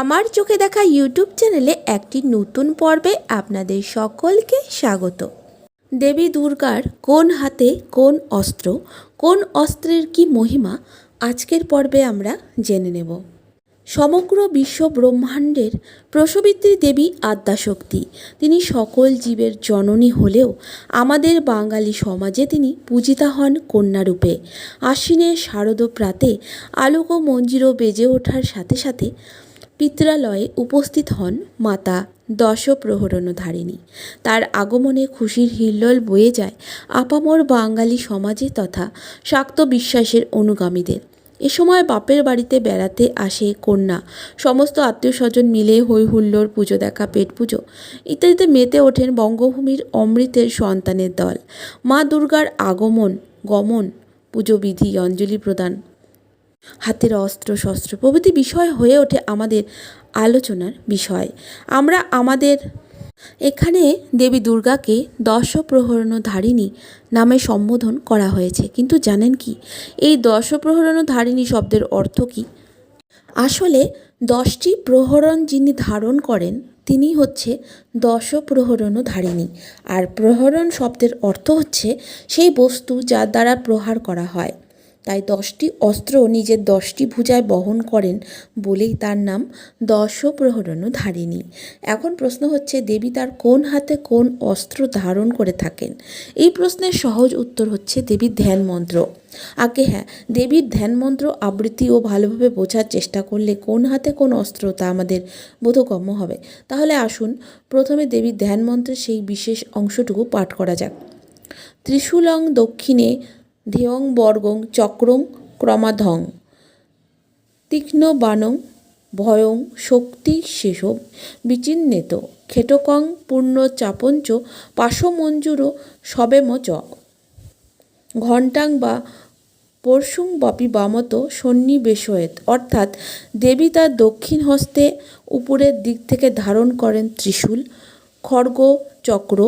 আমার চোখে দেখা ইউটিউব চ্যানেলে একটি নতুন পর্বে আপনাদের সকলকে স্বাগত। দেবী দুর্গার কোন হাতে কোন অস্ত্র, কোন অস্ত্রের কি মহিমা, আজকের পর্বে আমরা জেনে নেব। সমগ্র বিশ্ব ব্রহ্মাণ্ডের প্রসবিত্রী দেবী আদ্যাশক্তি, তিনি সকল জীবের জননী হলেও আমাদের বাঙালি সমাজে তিনি পূজিতা হন কন্যারূপে। আশ্বিনের শারদ প্রাতে আলোক মঞ্জিরও বেজে ওঠার সাথে সাথে পিত্রালয়ে উপস্থিত হন মাতা দশপ্রহরণধারিণী। তার আগমনে খুশির হিল্লোল বয়ে যায় আপামর বাঙালি সমাজে তথা শাক্ত বিশ্বাসের অনুগামীদের। এ সময় বাপের বাড়িতে বেড়াতে আসে কন্যা। সমস্ত আত্মীয় স্বজন মিলে হই হুল্লোড় পুজো দেখা, পেট পুজো ইত্যাদিতে মেতে ওঠেন বঙ্গভূমির অমৃতের সন্তানের দল। মা দুর্গার আগমন, গমন, পুজোবিধি, অঞ্জলি প্রদান হাতের অস্ত্র, শস্ত্র প্রভৃতি বিষয় হয়ে ওঠে আমাদের আলোচনার বিষয়। আমরা আমাদের এখানে দেবী দুর্গাকে দশপ্রহরণধারিণী নামে সম্বোধন করা হয়েছে। কিন্তু জানেন কি? এই দশপ্রহরণধারিণী শব্দের অর্থ কী? আসলে দশটি প্রহরণ যিনি ধারণ করেন, তিনি হচ্ছে দশপ্রহরণধারিণী। আর প্রহরণ শব্দের অর্থ হচ্ছে সেই বস্তু যার দ্বারা প্রহার করা হয়। তাই দশটি অস্ত্র নিজের দশটি ভুজায় বহন করেন বলেই তার নাম দশপ্রহরণধারিণী এখন প্রশ্ন হচ্ছে, দেবী তার কোন হাতে কোন অস্ত্র ধারণ করে থাকেন? এই প্রশ্নের সহজ উত্তর হচ্ছে দেবীর ধ্যান মন্ত্র আগে হ্যাঁ দেবীর ধ্যান মন্ত্র আবৃত্তি ও ভালোভাবে বোঝার চেষ্টা করলে কোন হাতে কোন অস্ত্র তা আমাদের বোধগম্য হবে। তাহলে আসুন, প্রথমে দেবীর ধ্যান মন্ত্রের সেই বিশেষ অংশটুকু পাঠ করা যাক। ত্রিশূলং দক্ষিণে ধ্যেয়ং বর্গং চক্রং ক্রমাধং। তীক্ষ্ণ বাণং ভয়ং শক্তি শেষব বিচিন্নেত। খেটকং পূর্ণ চাপঞ্চ পাশমঞ্জুর সবেম চ। ঘণ্টাং বা পরশুং বাপি বামত সন্নিবেশয়েত। অর্থাৎ দেবী তার দক্ষিণ হস্তে উপরের দিক থেকে ধারণ করেন ত্রিশূল খড়গ চক্র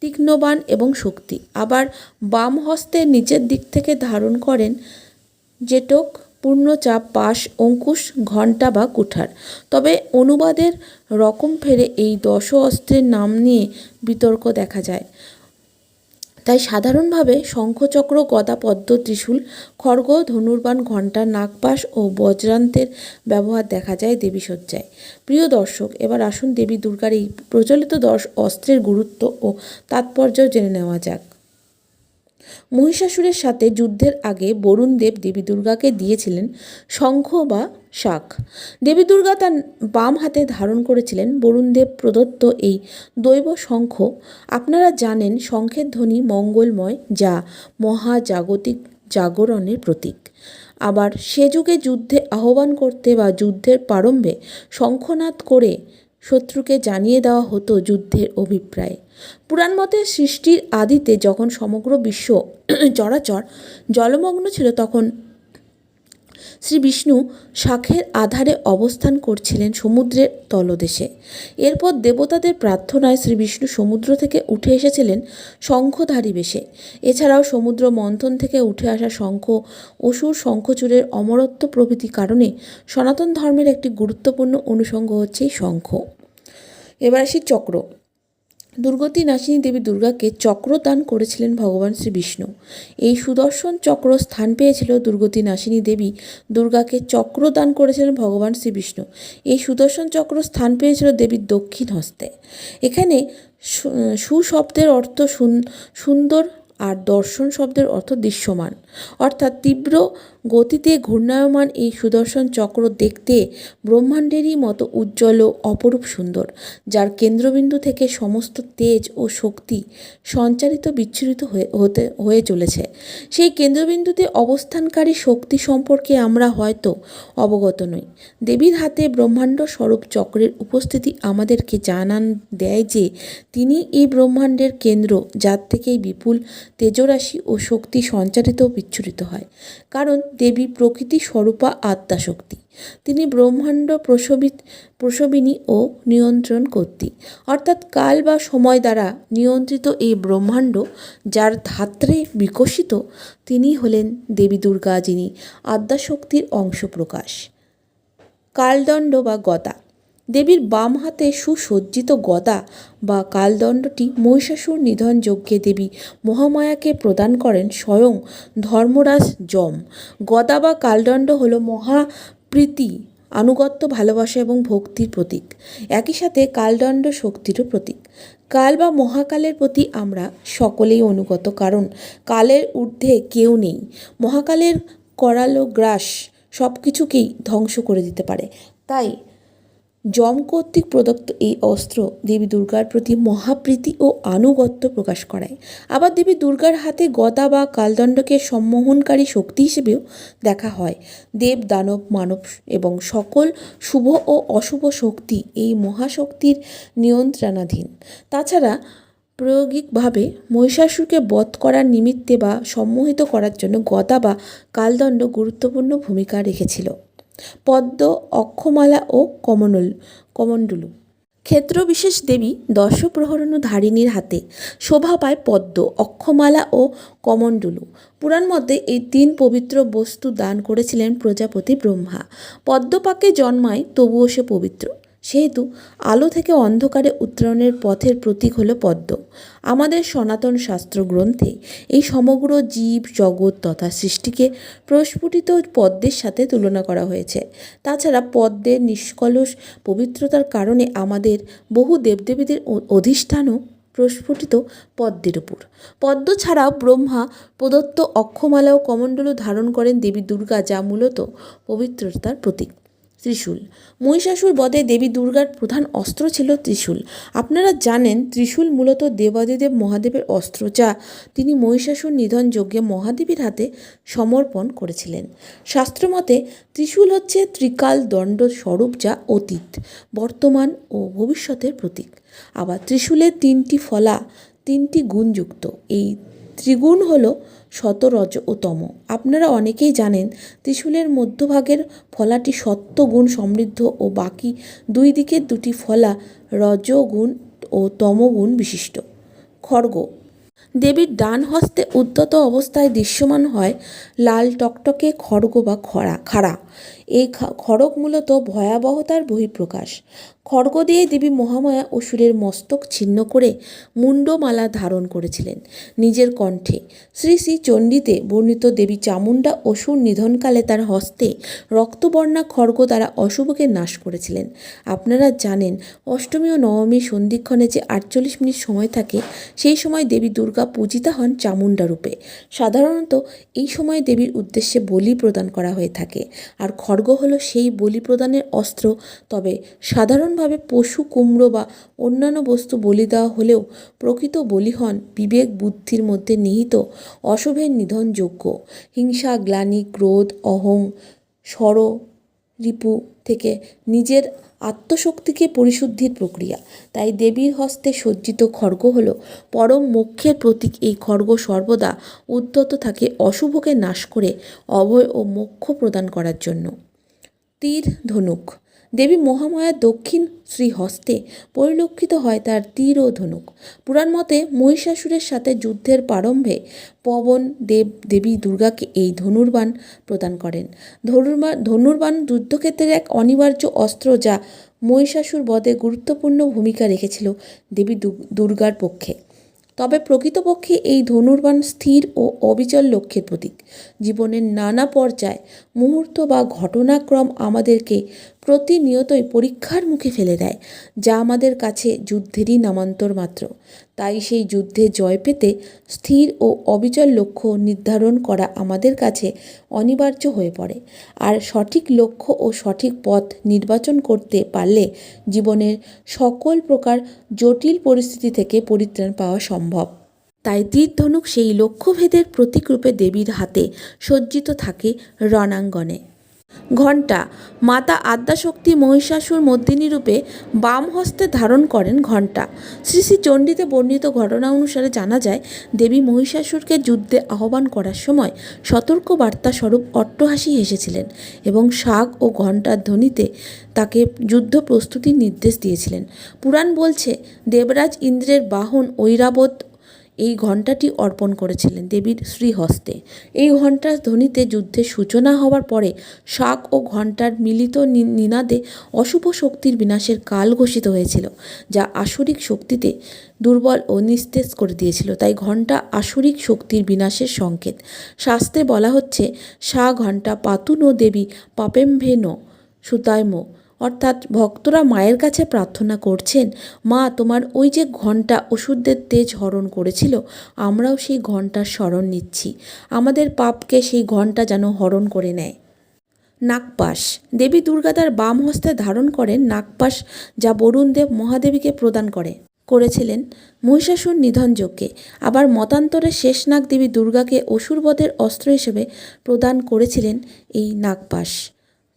তীক্ষ্ণবাণ এবং শক্তি। আবার বাম হস্তে নিচের দিক থেকে ধারণ করেন জেটক, পূর্ণচাপ, পাশ, অঙ্কুশ, ঘণ্টা বা কুঠার। তবে অনুবাদের রকম ফেরে এই দশ অস্ত্রের নাম নিয়ে বিতর্ক দেখা যায়। তাই সাধারণভাবে শঙ্খচক্র, গদা পদ্ম, ত্রিশূল, খড়গ, ধনুর্বাণ, ঘণ্টা, নাগপাশ ও বজ্রান্তের ব্যবহার দেখা যায় দেবী সজ্জায় প্রিয় দর্শক, এবার আসুন দেবী দুর্গার এই প্রচলিত দশ অস্ত্রের গুরুত্ব ও তাৎপর্য জেনে নেওয়া যাক। মহিষাসুরের সাথে যুদ্ধের আগে বরুণ দেব দেবী দুর্গাকে দিয়েছিলেন শঙ্খ বা শাক। দেবী দুর্গা তার বাম হাতে ধারণ করেছিলেন বরুণ দেব প্রদত্ত এই দৈব শঙ্খ। আপনারা জানেন শঙ্খের ধ্বনি মঙ্গলময়, যা মহাজাগতিক জাগরণের প্রতীক। আবার সে যুগে যুদ্ধে আহ্বান করতে বা যুদ্ধের প্রারম্ভে শঙ্খনাদ করে শত্রুকে জানিয়ে দেওয়া হতো যুদ্ধের অভিপ্রায়। পুরাণ মতে সৃষ্টির আদিতে যখন সমগ্র বিশ্ব চরাচর জলমগ্ন ছিল, তখন শ্রী বিষ্ণু শাখের আধারে অবস্থান করছিলেন সমুদ্রের তলদেশে। এরপর দেবতাদের প্রার্থনায় শ্রী বিষ্ণু সমুদ্র থেকে উঠে এসেছিলেন শঙ্খধারী বেশে। এছাড়াও সমুদ্র মন্থন থেকে উঠে আসা শঙ্খ, অসুর শঙ্খচূড়ের অমরত্ব প্রভৃতি কারণে সনাতন ধর্মের একটি গুরুত্বপূর্ণ অনুষঙ্গ হচ্ছে শঙ্খ। এবার আসি চক্র। দুর্গতি নাসিনী দেবী দুর্গাকে চক্র দান করেছিলেন ভগবান শ্রী বিষ্ণু। এই সুদর্শন চক্র স্থান পেয়েছিল দুর্গতি নাসিনী দেবী দুর্গাকে চক্র দান করেছিলেন ভগবান শ্রী বিষ্ণু। এই সুদর্শন চক্র স্থান পেয়েছিল দেবীর দক্ষিণ হস্তে। এখানে সুশব্দের অর্থ সুন্দর আর দর্শন শব্দের অর্থ দৃশ্যমান। অর্থাৎ তীব্র গতিতে ঘূর্ণায়মান এই সুদর্শন চক্র দেখতে ব্রহ্মাণ্ডেরই মতো উজ্জ্বল ও অপরূপ সুন্দর, যার কেন্দ্রবিন্দু থেকে সমস্ত তেজ ও শক্তি সঞ্চারিত বিচ্ছুরিত হয়ে, হতে, হয়ে চলেছে। সেই কেন্দ্রবিন্দুতে অবস্থানকারী শক্তি সম্পর্কে আমরা হয়তো অবগত নই। দেবীর হাতে ব্রহ্মাণ্ড স্বরূপ চক্রের উপস্থিতি আমাদেরকে জানান দেয় যে, তিনি এই ব্রহ্মাণ্ডের কেন্দ্র যার থেকেই বিপুল তেজরাশি ও শক্তি সঞ্চারিত বিচ্ছুরিত হয়। কারণ দেবী প্রকৃতি স্বরূপা আত্মাশক্তি। তিনি ব্রহ্মাণ্ড প্রসবিত প্রসবিনী ও নিয়ন্ত্রণ কর্তী অর্থাৎ কাল বা সময় দ্বারা নিয়ন্ত্রিত এই ব্রহ্মাণ্ড, যার ধাত্রে বিকশিত, তিনি হলেন দেবী দুর্গা যিনি আদ্যাশক্তির অংশ প্রকাশ কালদণ্ড বা গদা দেবীর বাম হাতে সুসজ্জিত গদা বা কালদণ্ডটি মহিষাসুর নিধন যজ্ঞে দেবী মহামায়াকে প্রদান করেন স্বয়ং ধর্মরাজ যম। গদা বা কালদণ্ড হল মহাপ্রীতি, আনুগত্য, ভালোবাসা এবং ভক্তির প্রতীক। একই সাথে কালদণ্ড শক্তিরও প্রতীক। কাল বা মহাকালের প্রতি আমরা সকলেই অনুগত, কারণ কালের ঊর্ধ্বে কেউ নেই। মহাকালের করালো গ্রাস সব কিছুকেই ধ্বংস করে দিতে পারে। তাই যম কর্তৃক প্রদত্ত এই অস্ত্র দেবী দুর্গার প্রতি মহাপ্রীতি ও আনুগত্য প্রকাশ করায়। আবার দেবী দুর্গার হাতে গদা বা কালদণ্ডকে সম্মোহনকারী শক্তি হিসেবেও দেখা হয়। দেব, দানব, মানব এবং সকল শুভ ও অশুভ শক্তি এই মহাশক্তির নিয়ন্ত্রণাধীন। তাছাড়া প্রায়োগিকভাবে মহিষাসুরকে বধ করার নিমিত্তে বা সম্মোহিত করার জন্য গদা বা কালদণ্ড গুরুত্বপূর্ণ ভূমিকা রেখেছিল। পদ্ম, অক্ষমালা ও কমনল, কমণ্ডলু। ক্ষেত্রবিশেষ দেবী দশপ্রহরণ ধারিণীর হাতে শোভা পায় পদ্ম, অক্ষমালা ও কমণ্ডলু। পুরাণ মধ্যে এই তিন পবিত্র বস্তু দান করেছিলেন প্রজাপতি ব্রহ্মা। পদ্মপাকে জন্মায় তবুও সে পবিত্র। সেহেতু আলো থেকে অন্ধকারে উত্তরণের পথের প্রতীক হল পদ্ম। আমাদের সনাতন শাস্ত্র গ্রন্থে এই সমগ্র জীব, জগৎ তথা সৃষ্টিকে প্রস্ফুটিত পদ্মের সাথে তুলনা করা হয়েছে। তাছাড়া পদ্মের নিষ্কলস পবিত্রতার কারণে আমাদের বহু দেবদেবীদের অধিষ্ঠানও প্রস্ফুটিত পদ্মের উপর। পদ্ম ছাড়াও ব্রহ্মা, প্রদত্ত অক্ষমালা ও কমণ্ডলও ধারণ করেন দেবী দুর্গা, যা মূলত পবিত্রতার প্রতীক। ত্রিশূল। মহিষাসুর বধে দেবী দুর্গার প্রধান অস্ত্র ছিল ত্রিশূল। আপনারা জানেন, ত্রিশূল মূলত দেবাদিদেব মহাদেবের অস্ত্র যা তিনি মহিষাসুর নিধন যজ্ঞে মহাদেবীর হাতে সমর্পণ করেছিলেন। শাস্ত্রমতে, ত্রিশূল হচ্ছে ত্রিকাল দণ্ড স্বরূপ যা অতীত, বর্তমান ও ভবিষ্যতের প্রতীক। আবার ত্রিশূলের তিনটি ফলা, তিনটি গুণযুক্ত। এই ত্রিগুণ হল শতরজ ও তম। আপনারা অনেকেই জানেন ত্রিশূলের মধ্যভাগের ফলাটি সত্ত্বগুণ সমৃদ্ধ ও বাকি দুই দিকের দুটি ফলা রজগুণ ও তমগুণ বিশিষ্ট। খড়গ। দেবীর ডান হস্তে উদ্যত অবস্থায় দৃশ্যমান হয় লাল টকটকে খড়গ বা খরা খাড়া। এই খড়গ মূলত ভয়াবহতার বহিঃপ্রকাশ। খড়গ দিয়ে দেবী মহামায়া অসুরের মস্তক ছিন্ন করে মুন্ডমালা ধারণ করেছিলেন নিজের কণ্ঠে। শ্রী শ্রী চণ্ডীতে বর্ণিত দেবী চামুণ্ডা অসুর নিধনকালে তার হস্তে রক্তবর্ণা খড়গ দ্বারা অশুভকে নাশ করেছিলেন। আপনারা জানেন, অষ্টমী ও নবমী সন্ধিক্ষণে যে আটচল্লিশ মিনিট সময় থাকে, সেই সময় দেবী দুর্গা পূজিতা হন চামুণ্ডা রূপে। সাধারণত এই সময় দেবীর উদ্দেশ্যে বলি প্রদান করা হয়ে থাকে। আর খড়গ হলো সেই বলি প্রদানের অস্ত্র। তবে সাধারণভাবে পশু, কুমড়ো বা অন্যান্য বস্তু বলি দেওয়া হলেও প্রকৃত বলি হন বিবেক বুদ্ধির মধ্যে নিহিত অশুভের নিধনযোগ্য হিংসা, গ্লানি, ক্রোধ, অহং, স্বর, রিপু থেকে নিজের আত্মশক্তিকে পরিশুদ্ধির প্রক্রিয়া। তাই দেবীর হস্তে সজ্জিত খড়গ হল পরম মোক্ষের প্রতীক। এই খড়গ সর্বদা উদ্যত থাকে অশুভকে নাশ করে অভয় ও মোক্ষ প্রদান করার জন্য। তীর ধনুক। দেবী মহামায়ার দক্ষিণ শ্রীহস্তে পরিলক্ষিত হয় তার তীর ও ধনুক। পুরাণ মতে মহিষাসুরের সাথে যুদ্ধের প্রারম্ভে পবন, দেব, দেবী দুর্গাকে এই ধনুর্বাণ প্রদান করেন। ধনুর্বাণ ধনুর্বাণ যুদ্ধক্ষেত্রের এক অনিবার্য অস্ত্র যা মহিষাসুর বধে গুরুত্বপূর্ণ ভূমিকা রেখেছিল দেবী দুর্গার পক্ষে। তবে প্রকৃতপক্ষে এই ধনুর্বাণ স্থির ও অবিচল লক্ষ্যের প্রতীক। জীবনের নানা পর্যায়, মুহূর্ত বা ঘটনাক্রম আমাদেরকে প্রতিনিয়তই পরীক্ষার মুখে ফেলে দেয়, যা আমাদের কাছে যুদ্ধেরই নামান্তর মাত্র। তাই সেই যুদ্ধে জয় পেতে স্থির ও অবিচল লক্ষ্য নির্ধারণ করা আমাদের কাছে অনিবার্য হয়ে পড়ে। আর সঠিক লক্ষ্য ও সঠিক পথ নির্বাচন করতে পারলে জীবনের সকল প্রকার জটিল পরিস্থিতি থেকে পরিত্রাণ পাওয়া সম্ভব। তাই তীর ধনুক সেই লক্ষ্যভেদের প্রতীকরূপে দেবীর হাতে সজ্জিত থাকে রণাঙ্গনে। ঘণ্টা। মাতা আদ্যাশক্তি মহিষাসুর মর্দিনী রূপে বাম হস্তে ধারণ করেন ঘণ্টা। শ্রী শ্রী চণ্ডীতে বর্ণিত ঘটনা অনুসারে জানা যায়, দেবী মহিষাসুরকে যুদ্ধে আহ্বান করার সময় সতর্ক বার্তা স্বরূপ অট্টহাসি হেসেছিলেন এবং শাক ও ঘণ্টার ধ্বনিতে তাকে যুদ্ধ প্রস্তুতির নির্দেশ দিয়েছিলেন। পুরাণ বলছে, দেবরাজ ইন্দ্রের বাহন ঐরাবত এই ঘণ্টাটি অর্পণ করেছিলেন দেবীর শ্রীহস্তে। এই ঘণ্টার ধ্বনিতে যুদ্ধের সূচনা হওয়ার পরে শাক ও ঘণ্টার মিলিত নি- নিনাদে অশুভ শক্তির বিনাশের কাল ঘোষিত হয়েছিল, যা আসরিক শক্তিতে দুর্বল ও নিস্তেজ করে দিয়েছিল। তাই ঘণ্টা আসরিক শক্তির বিনাশের সংকেত। শাস্ত্রে বলা হচ্ছে, সা ঘণ্টা পাতুন ও দেবী পাপেমভেন সুতায়ম অর্থাৎ ভক্তরা মায়ের কাছে প্রার্থনা করছেন, মা, তোমার ওই যে ঘণ্টা ওষুধদের তেজ হরণ করেছিল, আমরাও সেই ঘণ্টার স্মরণ নিচ্ছি। আমাদের পাপকে সেই ঘণ্টা যেন হরণ করে নেয়। নাগপাশ। দেবী দুর্গা তার বাম হস্তে ধারণ করেন নাগপাশ, যা বরুণদেব মহাদেবীকে প্রদান করে, করেছিলেন। মহিষাসুর নিধন যজ্ঞে। আবার মতান্তরে শেষ শেষনাগ দেবী দুর্গাকে অসুরবধের অস্ত্র হিসেবে প্রদান করেছিলেন এই নাগপাশ।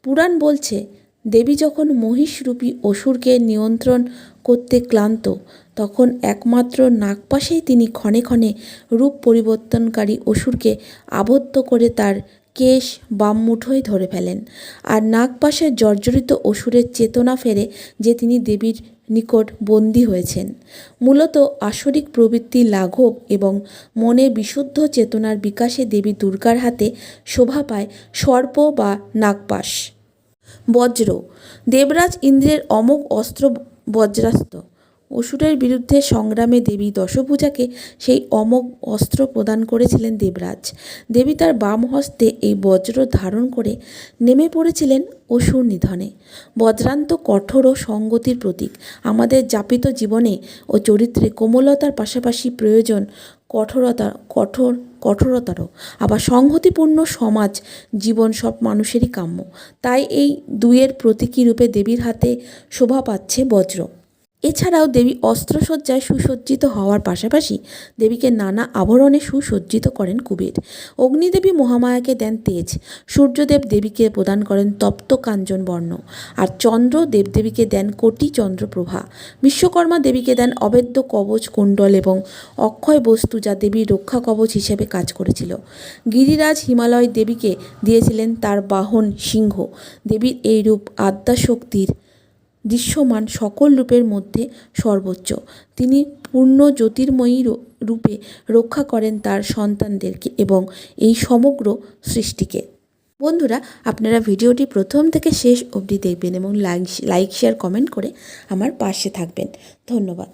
পুরাণ বলছে দেবী যখন মহিষরূপী অসুরকে নিয়ন্ত্রণ করতে ক্লান্ত, তখন একমাত্র নাগপাশেই তিনি ক্ষণে ক্ষণে রূপ পরিবর্তনকারী অসুরকে আবদ্ধ করে তার কেশ বাম মুঠোয় ধরে ফেলেন। আর নাগপাশের জর্জরিত অসুরের চেতনা ফেরে যে তিনি দেবীর নিকট বন্দী হয়েছেন। মূলত আসরিক প্রবৃত্তি লাঘব এবং মনে বিশুদ্ধ চেতনার বিকাশে দেবী দুর্গার হাতে শোভা পায় সর্প বা নাগপাশ। বজ্র। দেবরাজ ইন্দ্রের অমোঘ অস্ত্র বজ্রাস্ত্র অসুরের বিরুদ্ধে সংগ্রামে দেবী দশভূজাকে সেই অমোঘ অস্ত্র প্রদান করেছিলেন দেবরাজ। দেবী তার বাম হস্তে এই বজ্র ধারণ করে নেমে পড়েছিলেন অসুর নিধনে। বজ্রান্ত কঠোর ও সঙ্গতির প্রতীক। আমাদের যাপিত জীবনে ও চরিত্রে কোমলতার পাশাপাশি প্রয়োজন কঠোরতা, কঠোর কঠোরতারও। আবার সংহতিপূর্ণ সমাজ জীবন সব মানুষেরই কাম্য। তাই এই দুইয়ের প্রতীকী রূপে দেবীর হাতে শোভা পাচ্ছে বজ্র। এছাড়াও দেবী অস্ত্রসজ্জায় সুসজ্জিত হওয়ার পাশাপাশি দেবীকে নানা আভরণে সুসজ্জিত করেন কুবের। অগ্নিদেবী মহামায়াকে দেন তেজ, সূর্যদেব দেবীকে প্রদান করেন তপ্ত কাঞ্চন বর্ণ, আর চন্দ্র দেবদেবীকে দেন কোটি চন্দ্রপ্রভা। বিশ্বকর্মা দেবীকে দেন অবেদ্য কবচ কুণ্ডল এবং অক্ষয় বস্তু যা দেবীর রক্ষা কবচ হিসেবে কাজ করেছিল। গিরিরাজ হিমালয় দেবীকে দিয়েছিলেন তার বাহন সিংহ। দেবীর এই রূপ আদ্যাশক্তির দৃশ্যমান সকল রূপের মধ্যে সর্বোচ্চ। তিনি পূর্ণ জ্যোতির্ময়ী রূপে রক্ষা করেন তার সন্তানদেরকে এবং এই সমগ্র সৃষ্টিকে। বন্ধুরা, আপনারা ভিডিওটি প্রথম থেকে শেষ অবধি দেখবেন এবং লাইক লাইক, শেয়ার, কমেন্ট করে আমার পাশে থাকবেন। ধন্যবাদ।